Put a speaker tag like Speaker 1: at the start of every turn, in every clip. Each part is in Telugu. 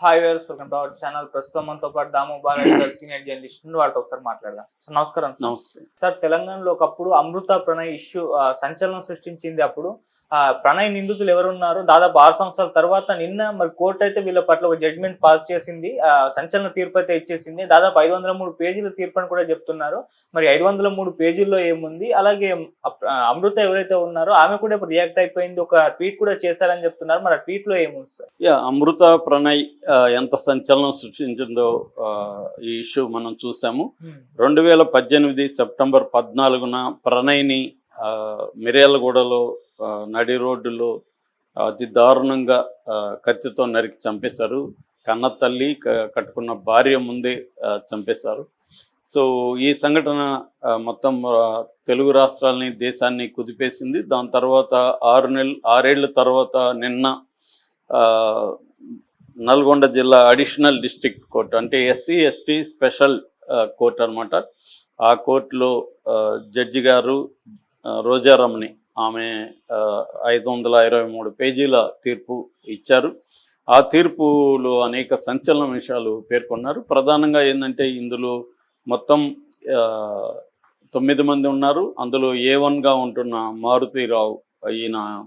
Speaker 1: Hi viewers welcome to our channel ప్రస్తుతం మనతో పాటు దాము బాలాజీ గారు సీనియర్ జర్నలిస్ట్ నుండి వారితో ఒకసారి మాట్లాడదాం. సార్ నమస్కారం సార్
Speaker 2: నమస్తే.
Speaker 1: సార్ తెలంగాణలో ఒకప్పుడు అమృత ప్రణయ్ ఇష్యూ సంచలనం సృష్టించింది అప్పుడు ప్రణయ్ నిందితులు ఎవరున్నారు? దాదాపు ఆరు సంవత్సరాల తర్వాత నిన్న మరి కోర్టు అయితే వీళ్ళ పట్ల ఒక జడ్జిమెంట్ పాస్ చేసింది. ఆ, సంచలన తీర్పు అయితే ఇచ్చేసింది. దాదాపు ఐదు వందల మూడు పేజీల తీర్పు అని కూడా చెప్తున్నారు. మరి ఐదు వందల మూడు పేజీల్లో ఏముంది? అలాగే ఆ, అమృత ఎవరైతే ఉన్నారో ఆమె కూడా ఇప్పుడు రియాక్ట్ అయిపోయింది. ఒక ట్వీట్ కూడా చేశారని చెప్తున్నారు. మరి ఆ ట్వీట్లో ఏముంది సార్?
Speaker 2: యా అమృత ప్రణయ్ ఆ, ఎంత సంచలనం సృష్టించిందో ఆ, ఈ ఇష్యూ మనం చూసాము. రెండు వేల పద్దెనిమిది సెప్టెంబర్ పద్నాలుగున ప్రణయ్ని ఆ, మిర్యాలగూడలో ఆ, నడి రోడ్డులో అతి దారుణంగా కత్తితో నరికి చంపేశారు. కన్న తల్లి కట్టుకున్న భార్య ముందే చంపేశారు. సో ఈ సంఘటన మొత్తం తెలుగు రాష్ట్రాలని దేశాన్ని కుదిపేసింది. దాని తర్వాత ఆరు నెలలు ఆరేళ్ళ తర్వాత నిన్న నల్గొండ జిల్లా అడిషనల్ డిస్ట్రిక్ట్ కోర్టు అంటే ఎస్సీ ఎస్టీ స్పెషల్ కోర్ట్ అనమాట ఆ కోర్టులో జడ్జి గారు రోజారమణి ఆమె ఐదు వందల ఇరవై మూడు పేజీల తీర్పు ఇచ్చారు. ఆ తీర్పులో అనేక సంచలన విషయాలు పేర్కొన్నారు. ప్రధానంగా ఏంటంటే ఇందులో మొత్తం తొమ్మిది మంది ఉన్నారు. అందులో ఏ వన్గా ఉంటున్న మారుతిరావు ఈయన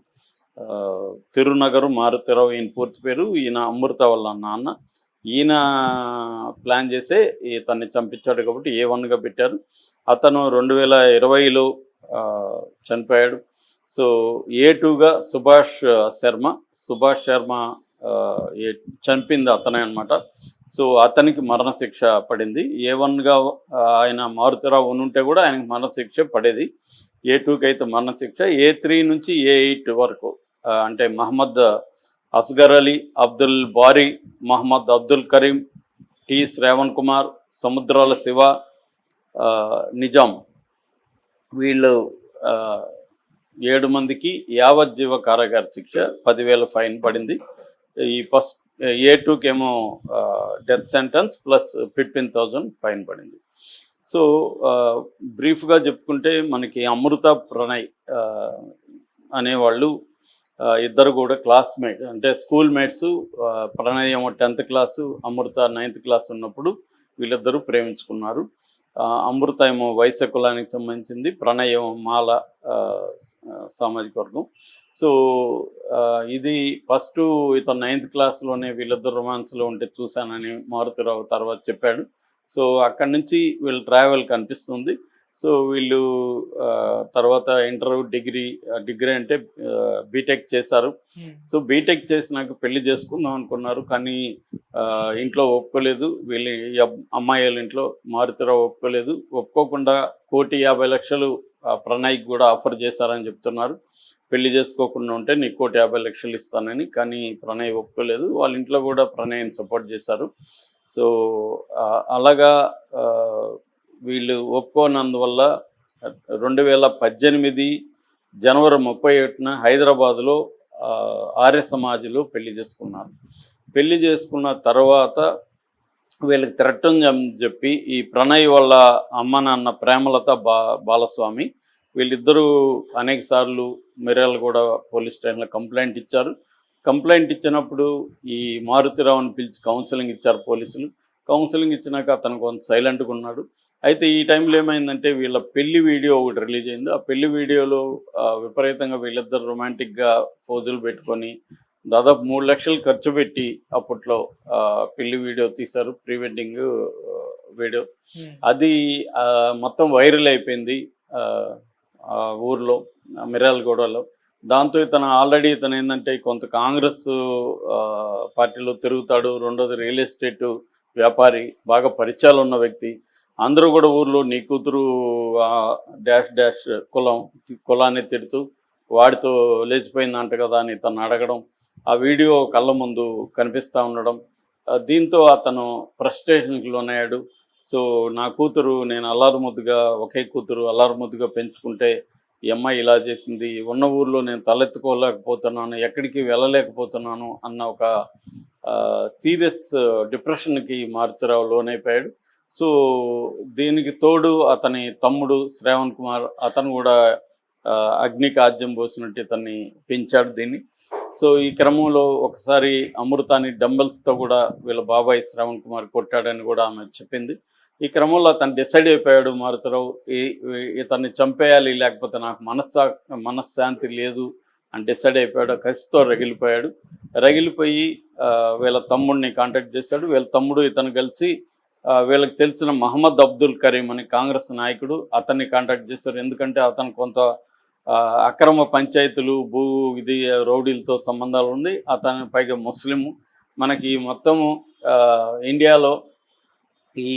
Speaker 2: తిరునగరు మారుతిరావు ఈయన పూర్తి పేరు ఈయన అమృత వల్ల నాన్న. ఈయన ప్లాన్ చేసే ఇతన్ని చంపించాడు కాబట్టి ఏ వన్గా పెట్టారు. అతను రెండు వేల ఇరవైలో చనిపోయాడు. సో ఏ టూగా సుభాష్ శర్మ. సుభాష్ శర్మ ఏ చంపింది అతనే అనమాట సో అతనికి మరణశిక్ష పడింది. ఏ వన్గా ఆయన మారుతిరావు ఉంటే కూడా ఆయనకి మరణశిక్ష పడేది. ఏ టూకి అయితే మరణశిక్ష ఏ త్రీ నుంచి ఏ ఎయిట్ వరకు అంటే మహమ్మద్ అస్గర్ అలీ అబ్దుల్ బారీ మహమ్మద్ అబ్దుల్ కరీం టి శ్రావణ్ కుమార్ సముద్రాల శివ నిజాం. వీళ్ళు ఏడు మందికి యావజ్జీవ కారాగార శిక్ష పదివేల ఫైన్ పడింది. ఈ ఫస్ట్ ఏ టూకేమో ఏమో death sentence plus fifteen thousand fine పడింది. సో బ్రీఫ్గా చెప్పుకుంటే మనకి అమృత ప్రణయ్ అనేవాళ్ళు ఇద్దరు కూడా క్లాస్మేట్ అంటే స్కూల్ మేట్స్ ప్రణయ్ ఏమో tenth class Amrutha ninth class ఉన్నప్పుడు వీళ్ళిద్దరూ ప్రేమించుకున్నారు. అమృత ఏమో వైశ్య కులానికి సంబంధించింది ప్రణయం మాల సామాజిక వర్గం. సో ఇది ఫస్ట్ ఇతను నైన్త్ క్లాస్లోనే వీళ్ళిద్దరు రొమాన్స్లో ఉంటే చూశానని మారుతిరావు తర్వాత చెప్పాడు. సో అక్కడి నుంచి వీళ్ళ ట్రావెల్ కనిపిస్తుంది. సో వీళ్ళు తర్వాత ఇంటర్ డిగ్రీ డిగ్రీ అంటే బీటెక్ చేశారు. సో బీటెక్ చేసినాక పెళ్ళి చేసుకుందాం అనుకున్నారు. కానీ ఇంట్లో ఒప్పుకోలేదు. వీళ్ళ ఈ అబ్- అమ్మాయి వాళ్ళ ఇంట్లో మారుతిరావు ఒప్పుకోలేదు. ఒప్పుకోకుండా కోటి యాభై లక్షలు ప్రణయ్కి కూడా ఆఫర్ చేశారని చెప్తున్నారు. పెళ్ళి చేసుకోకుండా ఉంటే నీకు కోటి యాభై లక్షలు ఇస్తానని. కానీ ప్రణయ్ ఒప్పుకోలేదు. వాళ్ళ ఇంట్లో కూడా ప్రణయ్ని సపోర్ట్ చేశారు. సో అలాగా వీళ్ళు ఒప్పుకోనందువల్ల రెండు వేల పద్దెనిమిది జనవరి ముప్పై ఒకటిన హైదరాబాద్లో ఆర్య సమాజ్లో పెళ్ళి చేసుకున్నారు. పెళ్ళి చేసుకున్న తర్వాత వీళ్ళకి తిరట్టం చెప్పి ఈ ప్రణయ్ వాళ్ళ అమ్మ నాన్న ప్రేమలత బా బాలస్వామి వీళ్ళిద్దరూ అనేక సార్లు మిర్యాలగూడ పోలీస్ స్టేషన్లో కంప్లైంట్ ఇచ్చారు. కంప్లైంట్ ఇచ్చినప్పుడు ఈ మారుతిరావుని పిలిచి కౌన్సిలింగ్ ఇచ్చారు పోలీసులు. కౌన్సిలింగ్ ఇచ్చినాక అతను కొంత సైలెంట్గా ఉన్నాడు. అయితే ఈ టైంలో ఏమైందంటే వీళ్ళ పెళ్ళి వీడియో ఒకటి రిలీజ్ అయింది. ఆ పెళ్ళి వీడియోలో విపరీతంగా వీళ్ళిద్దరు రొమాంటిక్గా పోజులు పెట్టుకొని దాదాపు మూడు లక్షలు ఖర్చు పెట్టి అప్పట్లో పెళ్ళి వీడియో తీశారు. Pre wedding video. అది ఆ, మొత్తం వైరల్ అయిపోయింది ఊర్లో ఆ మిర్యాలగూడలో. దాంతో ఇతను ఆల్రెడీ ఇతను ఏంటంటే కొంత కాంగ్రెస్ పార్టీలో తిరుగుతాడు. రెండోది రియల్ ఎస్టేట్ వ్యాపారి బాగా పరిచయాలు ఉన్న వ్యక్తి. అందరూ కూడా ఊర్లో నీ కూతురు డాష్ డాష్ కులం కులాన్ని తిడుతూ వాడితో లేచిపోయిందంట కదా అని తను అడగడం ఆ వీడియో కళ్ళ ముందు కనిపిస్తూ ఉండడం దీంతో అతను ఫ్రస్ట్రేషన్కి లోనయ్యాడు. సో నా కూతురు నేను అల్లారుముద్దుగా ఒకే కూతురు అల్లారుముద్దుగా పెంచుకుంటే ఈ అమ్మాయి ఇలా చేసింది ఉన్న ఊర్లో నేను తలెత్తుకోలేకపోతున్నాను ఎక్కడికి వెళ్ళలేకపోతున్నాను అన్న ఒక సీరియస్ డిప్రెషన్కి మారుతురావు లోనైపోయాడు. సో దీనికి తోడు అతని తమ్ముడు శ్రావణ్ కుమార్ అతను కూడా అగ్ని అగ్నికి పోసినట్టు ఇతన్ని పెంచాడు దీన్ని. సో ఈ క్రమంలో ఒకసారి అమృతాన్ని డంబల్స్తో కూడా వీళ్ళ బాబాయ్ శ్రావణ్ కుమార్ కొట్టాడని కూడా ఆమె చెప్పింది. ఈ క్రమంలో అతను డిసైడ్ అయిపోయాడు మారుతరావు ఈ ఇతన్ని చంపేయాలి లేకపోతే నాకు మనస్సా మనశ్శాంతి లేదు అని డిసైడ్ అయిపోయాడు కసితో రగిలిపోయాడు. రగిలిపోయి వీళ్ళ తమ్ముడిని కాంటాక్ట్ చేశాడు. వీళ్ళ తమ్ముడు ఇతను కలిసి వీళ్ళకి తెలిసిన మహమ్మద్ అబ్దుల్ కరీం అని కాంగ్రెస్ నాయకుడు అతన్ని కాంటాక్ట్ చేశారు. ఎందుకంటే అతను కొంత అక్రమ పంచాయతీలు భూ ఇది రౌడీలతో సంబంధాలు ఉంది. అతని పైగా ముస్లిము. మనకి మొత్తము ఇండియాలో ఈ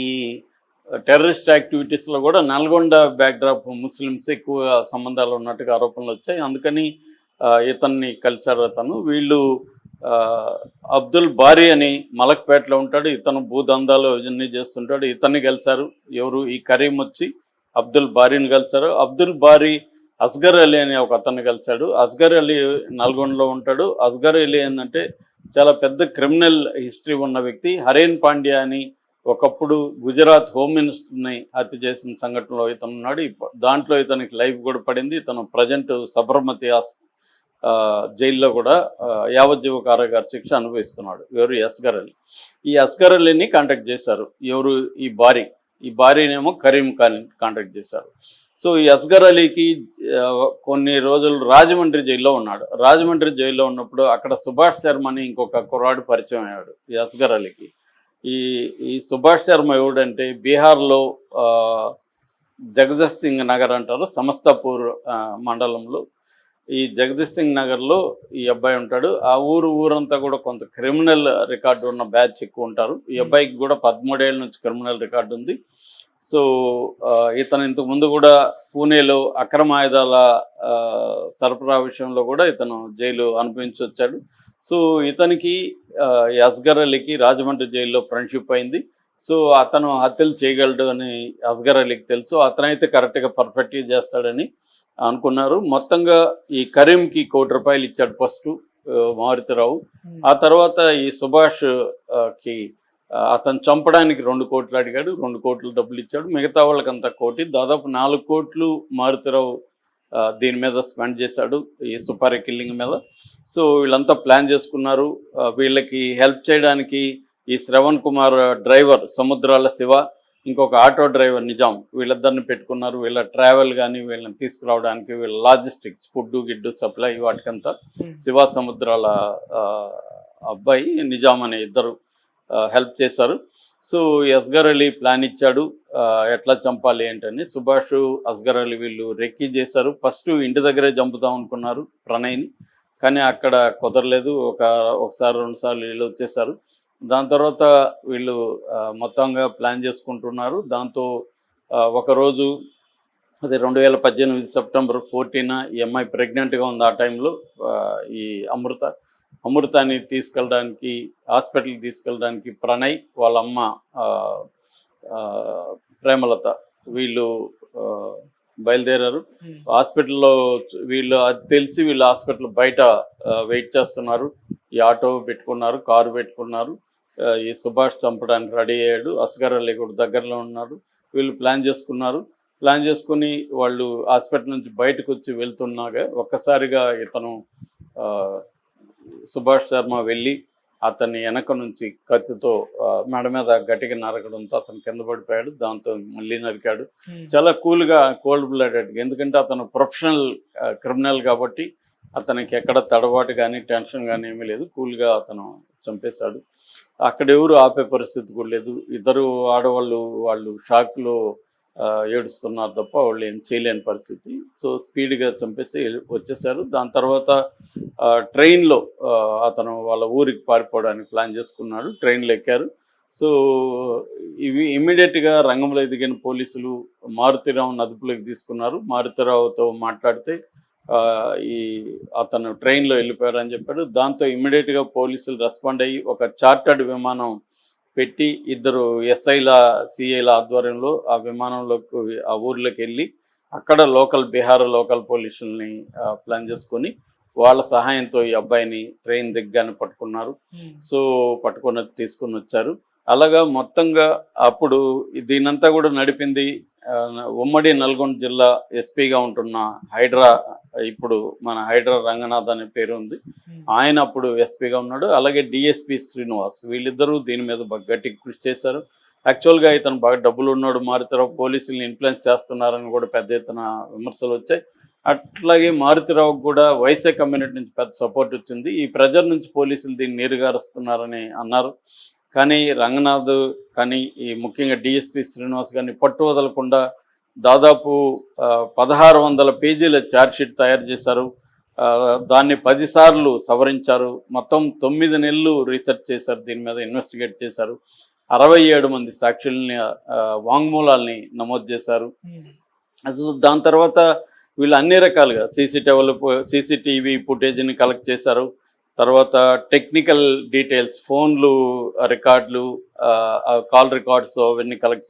Speaker 2: టెర్రరిస్ట్ యాక్టివిటీస్లో కూడా నల్గొండ బ్యాక్డ్రాప్ ముస్లిమ్స్ ఎక్కువ సంబంధాలు ఉన్నట్టుగా ఆరోపణలు వచ్చాయి. అందుకని ఇతన్ని కలిశారు అతను. వీళ్ళు అబ్దుల్ బారీ అని మలక్పేటలో ఉంటాడు. ఇతను భూదందాలు ఇవన్నీ చేస్తుంటాడు. ఇతన్ని కలిశారు ఎవరు? ఈ కరీం వచ్చి అబ్దుల్ బారీని కలిశారు అబ్దుల్ బారీ అస్గర్ అలీ అని ఒక అతన్ని కలిశాడు అస్గర్ అలీ నల్గొండలో ఉంటాడు. అస్గర్ అలీ ఏంటంటే చాలా పెద్ద క్రిమినల్ హిస్టరీ ఉన్న వ్యక్తి. హరేన్ పాండ్యా అని ఒకప్పుడు గుజరాత్ హోమ్ మినిస్టర్ని హత్య చేసిన సంఘటనలో ఇతను ఉన్నాడు. దాంట్లో ఇతనికి లైఫ్ కూడా పడింది. ఇతను ప్రజెంట్ సబర్మతి జైల్లో కూడా యావజ్జీవ కారాగార శిక్ష అనుభవిస్తున్నాడు ఎవరు అస్గర్ అలీ ఈ అస్గర్ అలీని కాంటాక్ట్ చేశారు. ఎవరు? ఈ భారీ ఈ భార్యనేమో కరీం ఖాన్ కాంటాక్ట్ చేశారు. సో ఈ అస్గర్ అలీకి కొన్ని రోజులు రాజమండ్రి జైల్లో ఉన్నాడు. రాజమండ్రి జైల్లో ఉన్నప్పుడు అక్కడ సుభాష్ శర్మ అని ఇంకొక కుర్రాడు పరిచయం అయ్యాడు ఈ అస్గర్ అలీకి ఈ ఈ సుభాష్ శర్మ ఎవడంటే బీహార్లో జగజత్ సింగ్ నగర్ అంటారు సమస్తాపూర్ మండలంలో ఈ జగదీష్ సింగ్ నగర్లో ఈ అబ్బాయి ఉంటాడు. ఆ ఊరు ఊరంతా కూడా కొంత క్రిమినల్ రికార్డు ఉన్న బ్యాచ్ ఎక్కువ ఉంటారు. ఈ అబ్బాయికి కూడా పదమూడేళ్ళ నుంచి క్రిమినల్ రికార్డు ఉంది. సో ఇతను ఇంతకు ముందు కూడా పూణేలో అక్రమ ఆయుధాల సరఫరా విషయంలో కూడా ఇతను జైలు అనుభవించి వచ్చాడు. సో ఇతనికి అస్గర్ అలీకి రాజమండ్రి జైల్లో ఫ్రెండ్షిప్ అయింది. సో అతను హత్యలు చేయగలడు అని అస్గర్ అలీకి తెలుసు. అతనైతే కరెక్ట్గా పర్ఫెక్ట్గా చేస్తాడని అనుకున్నారు. మొత్తంగా ఈ కరీంకి కోటి రూపాయలు ఇచ్చాడు ఫస్ట్ మారుతిరావు. ఆ తర్వాత ఈ సుభాష్కి అతను చంపడానికి రెండు కోట్లు అడిగాడు రెండు కోట్లు డబ్బులు ఇచ్చాడు. మిగతా వాళ్ళకంతా కోటి దాదాపు నాలుగు కోట్లు మారుతిరావు దీని మీద స్పెండ్ చేశాడు ఈ సుపారీ కిల్లింగ్ మీద. సో వీళ్ళంతా ప్లాన్ చేసుకున్నారు. వీళ్ళకి హెల్ప్ చేయడానికి ఈ శ్రవణ్ కుమార్ డ్రైవర్ సముద్రాల శివ ఇంకొక ఆటో డ్రైవర్ నిజాం వీళ్ళిద్దరిని పెట్టుకున్నారు. వీళ్ళ ట్రావెల్ కానీ వీళ్ళని తీసుకురావడానికి వీళ్ళ లాజిస్టిక్స్ ఫుడ్ గిడ్డు సప్లై వాటికంతా శివ సముద్రాల అబ్బాయి నిజాం అనే ఇద్దరు హెల్ప్ చేశారు. సో అస్గర్ అలీ ప్లాన్ ఇచ్చాడు ఎట్లా చంపాలి ఏంటని. సుభాష్ అస్గర్ అలీ వీళ్ళు రెక్కీ చేశారు. ఫస్ట్ ఇంటి దగ్గరే చంపుదాం అనుకున్నారు ప్రణయ్ని. కానీ అక్కడ కుదరలేదు. ఒక ఒకసారి రెండు సార్లు వీళ్ళు వచ్చేసారు దాని తర్వాత వీళ్ళు మొత్తంగా ప్లాన్ చేసుకుంటున్నారు. దాంతో ఒకరోజు అది రెండు వేల పద్దెనిమిది సెప్టెంబర్ ఫోర్టీన్ ఈ అమ్మాయి ప్రెగ్నెంట్గా ఉంది ఆ టైంలో ఈ అమృత. అమృతాన్ని తీసుకెళ్ళడానికి హాస్పిటల్కి తీసుకెళ్ళడానికి ప్రణయ్ వాళ్ళ అమ్మ ప్రేమలత వీళ్ళు బయలుదేరారు. హాస్పిటల్లో వీళ్ళు అది తెలిసి వీళ్ళు హాస్పిటల్ బయట వెయిట్ చేస్తున్నారు. ఈ ఆటో పెట్టుకున్నారు కారు పెట్టుకున్నారు. ఈ సుభాష్ చంపడానికి రెడీ అయ్యాడు. అస్గర్ అలీ కూడా దగ్గరలో ఉన్నారు వీళ్ళు ప్లాన్ చేసుకున్నారు. ప్లాన్ చేసుకుని వాళ్ళు హాస్పిటల్ నుంచి బయటకు వచ్చి వెళ్తున్నాగా ఒక్కసారిగా ఇతను ఆ, సుభాష్ శర్మ వెళ్ళి అతన్ని వెనక నుంచి కత్తితో మెడ మీద గట్టిగా నరకడంతో అతను కింద పడిపోయాడు. దాంతో మళ్ళీ నరికాడు. చాలా కూల్గా కోల్డ్ బ్లడెడ్ ఎందుకంటే అతను ప్రొఫెషనల్ క్రిమినల్ కాబట్టి అతనికి ఎక్కడ తడబాటు కానీ టెన్షన్ కానీ ఏమీ లేదు. కూల్గా అతను చంపేశాడు. అక్కడ ఎవరు ఆపే పరిస్థితి కూడా లేదు. ఇద్దరు ఆడవాళ్ళు వాళ్ళు షాక్లో ఏడుస్తున్నారు తప్ప వాళ్ళు ఏం చేయలేని పరిస్థితి. సో స్పీడ్గా చంపేసి వచ్చేసారు. దాని తర్వాత ట్రైన్లో అతను వాళ్ళ ఊరికి పారిపోవడానికి ప్లాన్ చేసుకున్నాడు. ట్రైన్లో ఎక్కారు. సో ఇవి ఇమ్మీడియట్గా రంగంలో ఎదిగిన పోలీసులు మారుతిరావును అదుపులోకి తీసుకున్నారు. మారుతిరావుతో మాట్లాడితే ఈ అతను ట్రైన్లో వెళ్ళిపోయారని చెప్పాడు. దాంతో ఇమ్మీడియట్గా పోలీసులు రెస్పాండ్ అయ్యి ఒక చార్టర్డ్ విమానం పెట్టి ఇద్దరు ఎస్ఐల సిఐల ఆధ్వర్యంలో ఆ విమానంలోకి ఆ ఊర్లోకి వెళ్ళి అక్కడ లోకల్ బీహార్ లోకల్ పోలీసుల్ని ప్లాన్ చేసుకొని వాళ్ళ సహాయంతో ఈ అబ్బాయిని ట్రైన్ దిగ్గానే పట్టుకున్నారు. సో పట్టుకొని తీసుకొని వచ్చారు. అలాగా మొత్తంగా అప్పుడు దీనంతా కూడా నడిపింది ఉమ్మడి నల్గొండ జిల్లా ఎస్పీగా ఉంటున్న హైడ్రా ఇప్పుడు మన హైడ్రా రంగనాథ్ అనే పేరు ఉంది. ఆయన అప్పుడు ఎస్పీగా ఉన్నాడు. అలాగే డిఎస్పి శ్రీనివాస్ వీళ్ళిద్దరూ దీని మీద గట్టి కృషి చేశారు. యాక్చువల్గా ఇతను బాగా డబ్బులు ఉన్నాడు మారుతిరావు పోలీసుల్ని ఇన్ఫ్లుయెన్స్ చేస్తున్నారని కూడా పెద్ద ఎత్తున విమర్శలు వచ్చాయి. అట్లాగే మారుతిరావుకు కూడా వైసే కమ్యూనిటీ నుంచి పెద్ద సపోర్ట్ వచ్చింది. ఈ ప్రెజర్ నుంచి పోలీసులు దీన్ని నీరుగారుస్తున్నారని అన్నారు. కానీ రంగనాథ్ కానీ ఈ ముఖ్యంగా డిఎస్పి శ్రీనివాస్ గారిని పట్టు వదలకుండా దాదాపు పదహారు వందల పేజీల ఛార్జ్షీట్ తయారు చేశారు. దాన్ని పదిసార్లు సవరించారు. మొత్తం తొమ్మిది నెలలు రీసెర్చ్ చేశారు. దీని మీద ఇన్వెస్టిగేట్ చేశారు. అరవై ఏడు మంది సాక్షుల్ని వాంగ్మూలాల్ని నమోదు చేశారు. అసలు దాని తర్వాత వీళ్ళు అన్ని రకాలుగా సీసీటీవీలు సీసీటీవీ ఫుటేజ్ని కలెక్ట్ చేశారు. తర్వాత టెక్నికల్ డీటెయిల్స్ ఫోన్లు రికార్డులు కాల్ రికార్డ్స్ అవన్నీ కలెక్ట్